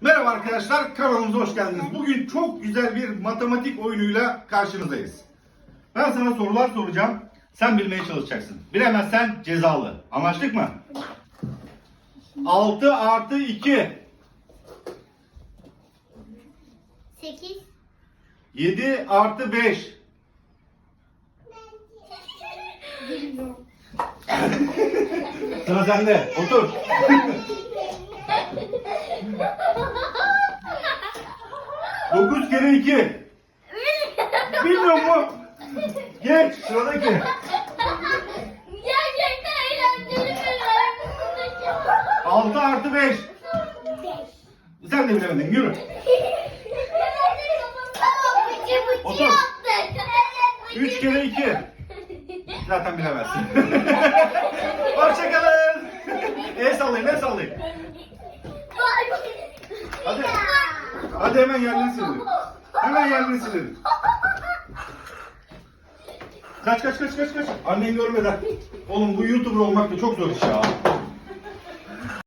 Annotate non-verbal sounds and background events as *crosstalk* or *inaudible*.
Merhaba arkadaşlar, kanalımıza hoş geldiniz. Bugün çok güzel bir matematik oyunuyla karşınızdayız. Ben sana sorular soracağım, sen bilmeye çalışacaksın. Bilemezsen cezalı. Anlaştık mı? 6 artı 2, 8 7 artı 5, Bilmiyorum. *laughs* sıra sende. Otur. *laughs* 9 kere 2. Bilmiyor mu? Geç, sıradaki. Gerçekten eğlenceli bir oyun. 6 artı 5. Sen de bilemedin, yürü. Otur. 3 kere 2. Zaten bilemezsin. *laughs* Hoşçakalın. El sallayın, el sallayın. Hadi. Hadi hemen yerlerini silelim. Hemen yerlerini silelim. Kaç kaç kaç kaç kaç. Annen görmeden. Oğlum bu YouTuber olmak da çok zor iş ya.